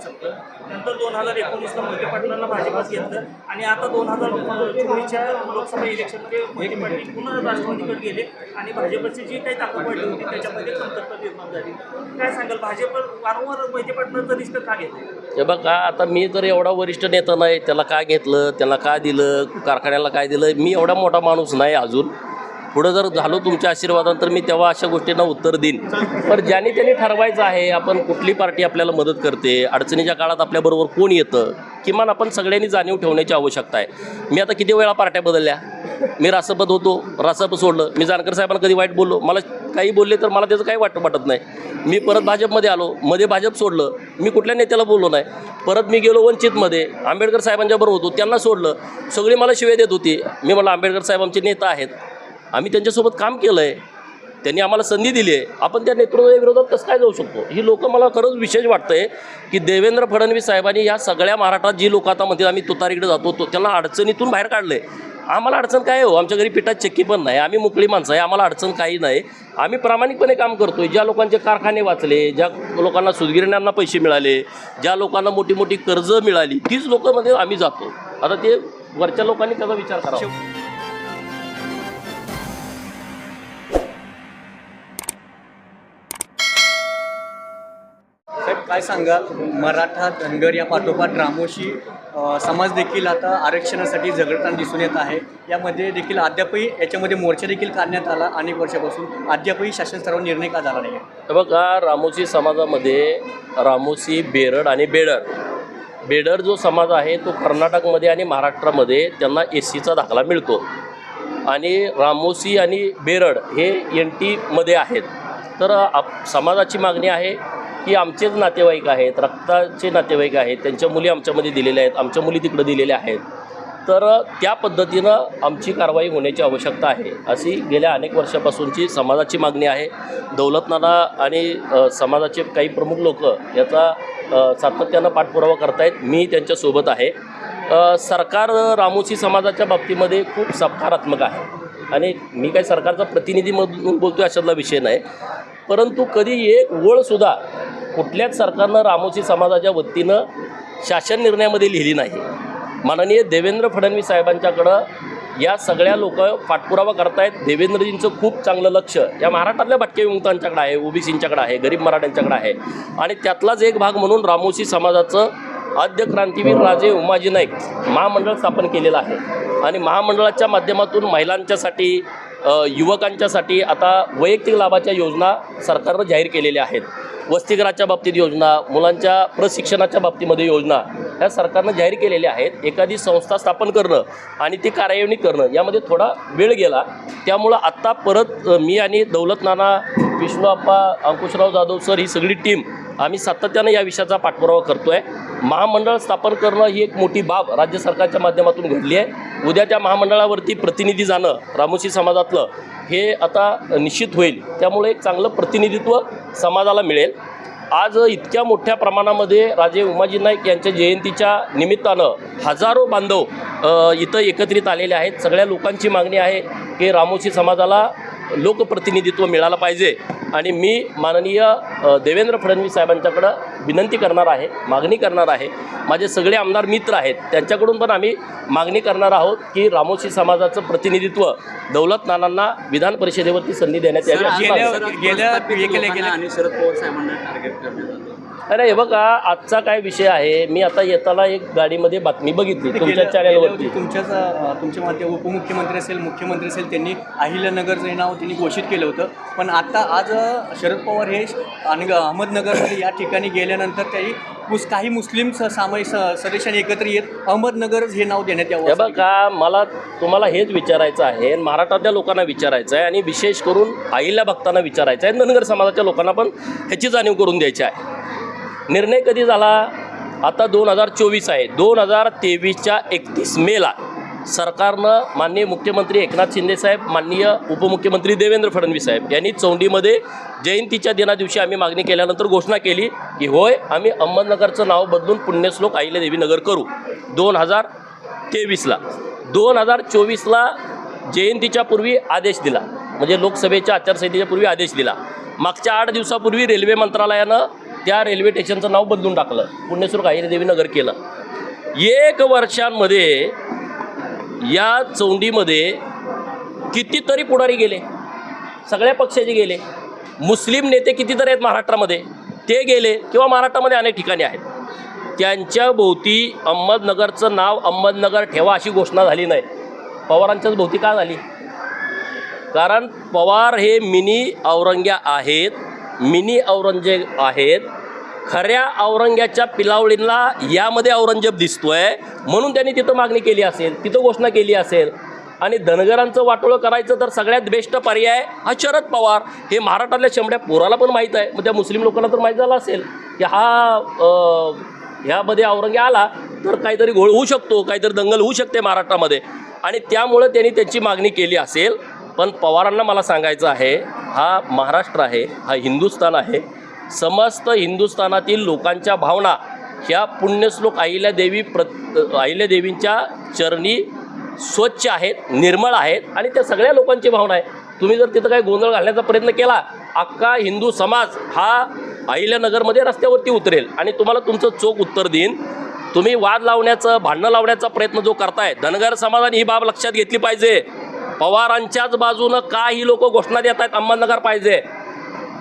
सत्तर नंतर दोन हजार एकोणीसला मोहिते पाटलांना भाजपात घेतलं. आणि आता दोन हजार चोवीसच्या लोकसभा इलेक्शनमध्ये मोहिते पाटील पुन्हा राष्ट्रवादीकडे गेले. आणि भाजपची जी काही ताकद वाढली होती त्याच्यामध्ये कमतरता निर्माण झाली. काय सांगाल? भाजप वारंवार मोहिते पाटलांचं रिस्क का घेतलं? हे बघा आता मी तर एवढा वरिष्ठ नेता नाही त्याला काय घेतलं त्याला काय दिलं कारखान्याला काय दिलं मी एवढा मोठा माणूस नाही अजून. पुढं जर झालो तुमच्या आशीर्वादानं तर मी तेव्हा अशा गोष्टींना उत्तर देईन. पण ज्याने त्यांनी ठरवायचं आहे आपण कुठली पार्टी आपल्याला मदत करते अडचणीच्या काळात आपल्याबरोबर कोण येतं किमान आपण सगळ्यांनी जाणीव ठेवण्याची आवश्यकता आहे. मी आता किती वेळा पार्ट्या बदलल्या? मी रासपत होतो रासप सोडलं. मी जानकर साहेबांना कधी वाईट बोललो? मला काही बोलले तर मला त्याचं काही वाटत वाटत नाही. मी परत भाजपमध्ये आलो मध्ये भाजप सोडलं. मी कुठल्या नेत्याला बोललो नाही. परत मी गेलो वंचितमध्ये. आंबेडकर साहेबांच्या बरोबर होतो त्यांना सोडलं. सगळी मला शिवे देत होती. मी मला आंबेडकर साहेब आमचे नेता आहेत. आम्ही त्यांच्यासोबत काम केलं आहे त्यांनी आम्हाला संधी दिली आहे. आपण त्या नेतृत्वाविरोधात कसं काय जाऊ शकतो? ही लोक मला खरंच विशेष वाटतं आहे की देवेंद्र फडणवीस साहेबांनी ह्या सगळ्या महाराष्ट्रात जी लोक आता म्हणतील आम्ही तुतारीकडे जातो तो त्यांना अडचणीतून बाहेर काढलं आहे आम्हाला अडचण काय हो? आमच्या घरी पिठात चक्की पण नाही. आम्ही मुकळी माणसं आहे. आम्हाला अडचण काही नाही. आम्ही प्रामाणिकपणे काम करतो ज्या लोकांचे कारखाने वाचले ज्या लोकांना सुदगिरण्यांना पैसे मिळाले ज्या लोकांना मोठी मोठी कर्ज मिळाली तीच लोकांमध्ये आम्ही जातो. आता ते वरच्या लोकांनी त्याचा विचार करावा. काय सांगाल मराठा धनगर या पाठोपाठ रामोशी समाज देखील आता आरक्षणासाठी झगडताना दिसून येत आहे. यामध्ये देखील अद्यापही याच्यामध्ये मोर्चा देखील काढण्यात आला अनेक वर्षापासून. अद्यापही शासन स्तरावर निर्णय का झाला नाही आहे बघा रामोशी समाजामध्ये रामोशी बेरड आणि बेडर. बेडर जो समाज आहे तो कर्नाटकमध्ये आणि महाराष्ट्रामध्ये त्यांना ए सीचा दाखला मिळतो. आणि रामोशी आणि बेरड हे एन टीमध्ये आहेत. तर आप समाजाची मागणी आहे की आमचेच नातेवाईक आहेत रक्ताचे नातेवाईक आहेत त्यांच्या मुली आमच्यामध्ये दिलेल्या आहेत आमच्या मुली तिकडं दिलेल्या आहेत. तर त्या पद्धतीनं आमची कारवाई होण्याची आवश्यकता आहे. अशी गेल्या अनेक वर्षापासूनची समाजाची मागणी आहे. दौलतनाना आणि समाजाचे काही प्रमुख लोक याचा सातत्यानं पाठपुरावा करतायत. मी त्यांच्यासोबत आहे. सरकार रामोशी समाजाच्या बाबतीमध्ये खूप सकारात्मक आहे. आणि मी काही सरकारचा प्रतिनिधी म्हणून बोलतो अशातला विषय नाही. परंतु कधी एक ओळसुद्धा कुठल्याच सरकारनं रामोशी समाजाच्या वतीनं शासन निर्णयामध्ये लिहिली नाही. माननीय देवेंद्र फडणवीस साहेबांच्याकडं या सगळ्या लोक पाठपुरावा करतायत. देवेंद्रजींचं खूप चांगलं लक्ष या महाराष्ट्रातल्या भटके विमुक्तांच्याकडे आहे ओबीसींच्याकडे आहे गरीब मराठ्यांच्याकडे आहे. आणि त्यातलाच एक भाग म्हणून रामोशी समाजाचं आद्य क्रांतीवीर राजे उमाजी नाईक महामंडळ स्थापन केलेलं आहे. आणि महामंडळाच्या माध्यमातून महिलांच्यासाठी युवकांच्यासाठी आता वैयक्तिक लाभाच्या योजना सरकारनं जाहीर केलेल्या आहेत. वसतिगृहाच्या बाबतीत योजना मुलांच्या प्रशिक्षणाच्या बाबतीमध्ये योजना ह्या सरकारनं जाहीर केलेल्या आहेत. एखादी संस्था स्थापन करणं आणि ती कार्यान्वित करणं यामध्ये थोडा वेळ गेला. त्यामुळं आत्ता परत मी आणि दौलत नाना विष्णूअप्पा अंकुशराव जाधव सर ही सगळी टीम आम्ही सातत्यानं या विषयाचा पाठपुरावा करतो आहे महामंडळ स्थापन करणं ही एक मोठी बाब राज्य सरकारच्या माध्यमातून घडली आहे. उद्या त्या महामंडळावरती प्रतिनिधी जाणं रामोशी समाजातलं हे आता निश्चित होईल. त्यामुळे एक चांगलं प्रतिनिधित्व समाजाला मिळेल. आज इतक्या मोठ्या प्रमाणामध्ये राजे उमाजी नाईक यांच्या जयंतीच्या निमित्तानं हजारो बांधव इथं एकत्रित आलेले आहेत. सगळ्या लोकांची मागणी आहे की रामोशी समाजाला लोकप्रतिनिधित्व मिळालं पाहिजे. आणि मी माननीय देवेंद्र फडणवीस साहेबांच्याकडं विनंती करणार आहे मागणी करणार आहे. माझे सगळे आमदार मित्र आहेत. त्यांच्याकडून पण आम्ही मागणी करणार आहोत की रामोशी समाजाचं प्रतिनिधित्व दौलत नानांना विधान परिषदेवरती संधी देण्यात यावी आणि शरद पवार साहेबांना टार्गेट करण्यात अरे हे बघा आजचा काय विषय आहे? मी आता येताना एक गाडीमध्ये बातमी बघितली तुमच्या चॅनलवरती तुमच्याच तुमच्या माध्यम उपमुख्यमंत्री असेल मुख्यमंत्री असेल त्यांनी अहिल्यानगरचं हे नाव त्यांनी घोषित केलं होतं. पण आता आज शरद पवार हे आणि अहमदनगरमध्ये या ठिकाणी गेल्यानंतर काही मुस काही मुस्लिम स- सामायिक सदस्यांनी एकत्र येत अहमदनगरच हे नाव देण्यात यावं बघा मला तुम्हाला हेच विचारायचं आहे महाराष्ट्रातल्या लोकांना विचारायचं आहे आणि विशेष करून आईला भक्तांना विचारायचं आहे धनगर समाजाच्या लोकांना पण ह्याची जाणीव करून द्यायची आहे. निर्णय कधी झाला? आता दोन हजार चोवीस आहे. दोन हजार तेवीसच्या एकतीस मेला सरकारनं माननीय मुख्यमंत्री एकनाथ शिंदेसाहेब माननीय उपमुख्यमंत्री देवेंद्र फडणवीस साहेब यांनी चौंडीमध्ये जयंतीच्या दिनादिवशी आम्ही मागणी केल्यानंतर घोषणा केली की होय आम्ही अहमदनगरचं नाव बदलून पुण्यश्लोक अहिल्यादेवी नगर करू. दोन हजार तेवीसला दोन हजार चोवीसला जयंतीच्या पूर्वी आदेश दिला. म्हणजे लोकसभेच्या आचारसंहितेच्या पूर्वी आदेश दिला. मागच्या आठ दिवसापूर्वी रेल्वे मंत्रालयानं त्या रेल्वे स्टेशनचं नाव बदलून टाकलं. पुण्यश्लोक अहिल्यादेवी देवीनगर केलं. एक वर्षांमध्ये या चौंडीमध्ये कितीतरी पुढारी गेले. सगळ्या पक्षाचे गेले. मुस्लिम नेते कितीतरी आहेत महाराष्ट्रामध्ये? ते गेले किंवा महाराष्ट्रामध्ये अनेक ठिकाणी आहेत. त्यांच्या भोवती अहमदनगरचं नाव अहमदनगर ठेवा अशी घोषणा झाली नाही. पवारांच्याच भोवती का झाली? कारण पवार हे मिनी औरंग्या आहेत. मिनी औरंगजेब आहेत. खऱ्या औरंग्याच्या पिलावळींना यामध्ये औरंगजेब दिसतोय. म्हणून त्यांनी तिथं मागणी केली असेल तिथं घोषणा केली असेल. आणि धनगरांचं वाटोळं करायचं तर सगळ्यात बेस्ट पर्याय हा शरद पवार. हे महाराष्ट्रातल्या शेंबड्या पोराला पण माहीत आहे. मग त्या मुस्लिम लोकांना तर माहीत झालं असेल की हा ह्यामध्ये औरंगे आला तर काहीतरी घोळ होऊ शकतो काहीतरी दंगल होऊ शकते महाराष्ट्रामध्ये. आणि त्यामुळं त्यांनी त्यांची मागणी केली असेल. पण पवारांना मला सांगायचं आहे हा महाराष्ट्र आहे हा हिंदुस्थान आहे. समस्त हिंदुस्थानातील लोकांच्या भावना ह्या पुण्यश्लोक अहिल्यादेवी प्रत अहिल्यादेवींच्या चरणी स्वच्छ आहेत निर्मळ आहेत आणि त्या सगळ्या लोकांची भावना आहे. तुम्ही जर तिथं काही गोंधळ घालण्याचा प्रयत्न केला अख्खा हिंदू समाज हा अहिल्यानगरमध्ये रस्त्यावरती उतरेल आणि तुम्हाला तुमचं चोख उत्तर देईन. तुम्ही वाद लावण्याचं भांडणं लावण्याचा प्रयत्न जो करताय धनगर समाजाने ही बाब लक्षात घेतली पाहिजे. पवारांच्याच बाजूनं का ही लोक घोषणा देत आहेत अहमदनगर पाहिजे.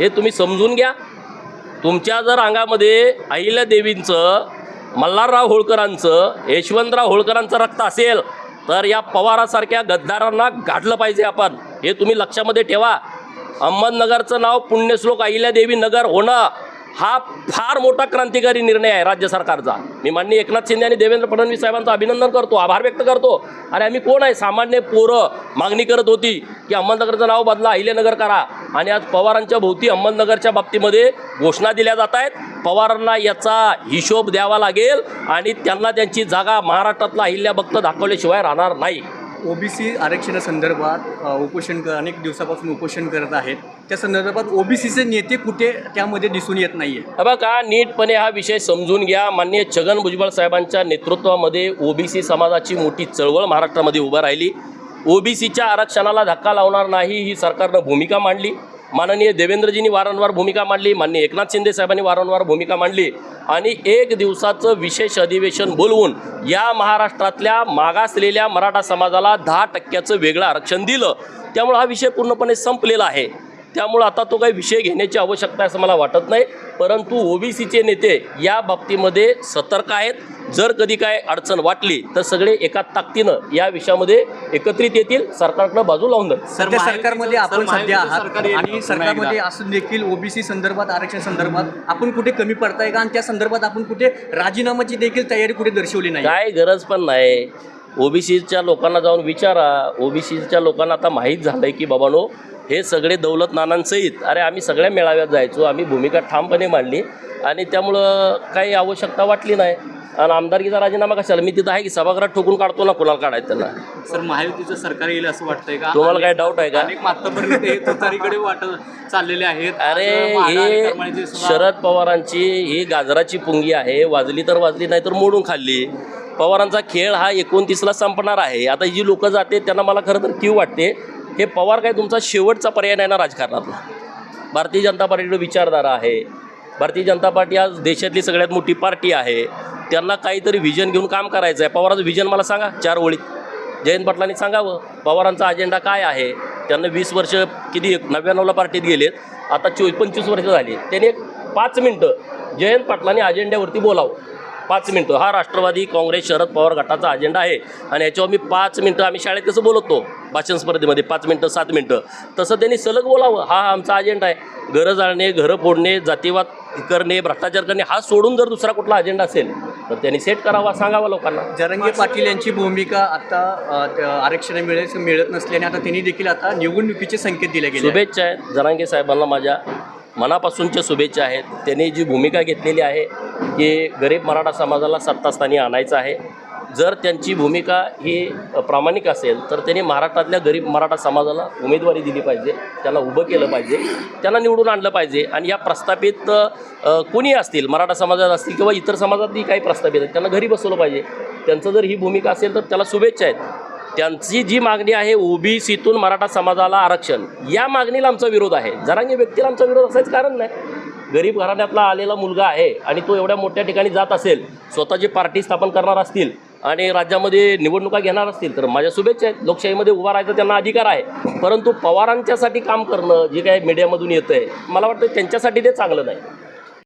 हे तुम्ही समजून घ्या. तुमच्या जर अंगामध्ये अहिल्यादेवींचं मल्हारराव होळकरांचं यशवंतराव होळकरांचं रक्त असेल तर या पवारासारख्या गद्दारांना गाठलं पाहिजे आपण. हे तुम्ही लक्षामध्ये ठेवा. अहमदनगरचं नाव पुण्यश्लोक अहिल्यादेवी नगर होणं हा फार मोठा क्रांतिकारी निर्णय आहे राज्य सरकारचा. मी माननीय एकनाथ शिंदे आणि देवेंद्र फडणवीस साहेबांचं अभिनंदन करतो आभार व्यक्त करतो. अरे आम्ही कोण आहे? सामान्य पोरं मागणी करत होती की अहमदनगरचं नाव बदला अहिल्यानगर करा. आणि आज पवारांच्या भोवती अहमदनगरच्या बाबतीमध्ये घोषणा दिल्या जात आहेत. पवारांना याचा हिशोब द्यावा लागेल आणि त्यांना त्यांची जागा महाराष्ट्रातला अहिल्या भक्त दाखवल्याशिवाय राहणार नाही. ओबीसी आरक्षणासंदर्भात उपोषण कर अनेक दिवसापासून उपोषण करत आहेत. त्या संदर्भात ओबीसीचे नेते कुठे त्यामध्ये दिसून येत नाही आहे हे बघा नीटपणे हा विषय समजून घ्या. माननीय छगन भुजबळ साहेबांच्या नेतृत्वामध्ये ओबीसी समाजाची मोठी चळवळ महाराष्ट्रामध्ये उभं राहिली. ओबीसीच्या आरक्षणाला धक्का लावणार नाही ही सरकारनं भूमिका मांडली. माननीय देवेंद्रजींनी वारंवार भूमिका मांडली माननीय एकनाथ शिंदे साहेबांनी वारंवार भूमिका मांडली आणि एक दिवसाचं विशेष अधिवेशन बोलवून या महाराष्ट्रातल्या मागासलेल्या मराठा समाजाला दहा टक्क्याचं वेगळं आरक्षण दिलं. त्यामुळे हा विषय पूर्णपणे संपलेला आहे. त्यामुळं आता तो काही विषय घेण्याची आवश्यकता आहे असं मला वाटत नाही. परंतु ओबीसीचे नेते या बाबतीमध्ये सतर्क आहेत. जर कधी काय अडचण वाटली तर सगळे एका ताकदीनं या विषयामध्ये एकत्रित येतील. सरकारकडं बाजू लावून धरतील. सरकारमध्ये सर, आपण सध्या आहात आणि सरकारमध्ये. असून देखील ओबीसी संदर्भात आरक्षण संदर्भात आपण कुठे कमी पडताय का? आणि त्या संदर्भात आपण कुठे राजीनामाची देखील तयारी कुठे दर्शवली नाही? काय गरज पण नाही. ओबीसीच्या लोकांना जाऊन विचारा. ओबीसीच्या लोकांना आता माहीत झालं आहे की बाबानो हे सगळे दौलत नानांसहित अरे आम्ही सगळ्या मेळाव्यात जायचो आम्ही भूमिका ठामपणे मांडली आणि त्यामुळं काही आवश्यकता वाटली नाही. आणि आमदारकीचा राजीनामा कशाला? मी तिथं आहे की सभागृहात ठोकून काढतो ना कुणाला काढायचं त्यांना. सर महायुतीचं सरकार येईल असं वाटतंय का? तुम्हाला काय doubt आहे का? अनेक हे तुतारीकडे वाटत चाललेले आहेत. अरे हे शरद पवारांची ही गाजराची पुंगी आहे वाजली तर वाजली नाही तर मोडून खाल्ली. पवारांचा खेळ हा एकोणतीसला संपणार आहे. आता जी लोक जाते त्यांना मला खरं तर क्यू वाटते. हे पवार काय तुमचा शेवटचा पर्याय नाही ना राजकारणातला? भारतीय जनता पार्टीकडे विचारधारा आहे. भारतीय जनता पार्टी आज देशातली सगळ्यात मोठी पार्टी आहे. त्यांना काहीतरी व्हिजन घेऊन काम करायचं आहे पवाराचं व्हिजन मला सांगा चार ओळीत जयंत पाटलांनी सांगावं पवारांचा अजेंडा काय आहे? त्यांना वीस वर्ष किती नव्याण्णवला पार्टीत गेलेत. आता चोवीस पंचवीस वर्ष झाली. त्यांनी एक पाच मिनटं जयंत पाटलांनी अजेंड्यावरती बोलावं. पाच मिनटं. हा राष्ट्रवादी काँग्रेस शरद पवार गटाचा अजेंडा आहे. आणि याच्यावर मी पाच मिनटं आम्ही शाळेत कसं बोलतो? भाषण स्पर्धेमध्ये पाच मिनटं सात मिनटं. तसं त्यांनी सलग बोलावं. हा आमचा अजेंडा आहे. घरं जाळणे घरं फोडणे जातीवाद करणे भ्रष्टाचार करणे हा सोडून जर दुसरा कुठला अजेंडा असेल तर त्यांनी सेट करावा सांगावा लोकांना. जरंगे पाटील यांची भूमिका आता आरक्षण मिळत मिळत नसल्याने आता त्यांनी देखील आता निवडणुकीचे संकेत दिले गेले. शुभेच्छा आहेत जरांगे साहेबांना माझ्या मनापासूनच्या शुभेच्छा आहेत. त्यांनी जी भूमिका घेतलेली आहे की गरीब मराठा समाजाला सत्तास्थानी आणायचं आहे. जर त्यांची भूमिका ही प्रामाणिक असेल तर त्यांनी महाराष्ट्रातल्या गरीब मराठा समाजाला उमेदवारी दिली पाहिजे त्याला उभं केलं पाहिजे त्यांना निवडून आणलं पाहिजे आणि या प्रस्थापित कोणी असतील मराठा समाजात असतील किंवा इतर समाजातली काही प्रस्थापित आहेत त्यांना घरी बसवलं पाहिजे. त्यांचं जर ही भूमिका असेल तर त्याला शुभेच्छा आहेत. त्यांची जी मागणी आहे ओबीसीतून मराठा समाजाला आरक्षण. या मागणीला आमचा विरोध आहे. जरांगी व्यक्तीला आमचा विरोध असायचं कारण नाही. गरीब घराण्यातला आलेला मुलगा आहे आणि तो एवढ्या मोठ्या ठिकाणी जात असेल स्वतःची पार्टी स्थापन करणार असतील आणि राज्यामध्ये निवडणुका घेणार असतील तर माझ्या शुभेच्छा आहेत. लोकशाहीमध्ये उभा राहायचा त्यांना अधिकार आहे. परंतु पवारांच्यासाठी काम करणं जे काय मीडियामधून येतं आहे मला वाटतं त्यांच्यासाठी ते चांगलं नाही.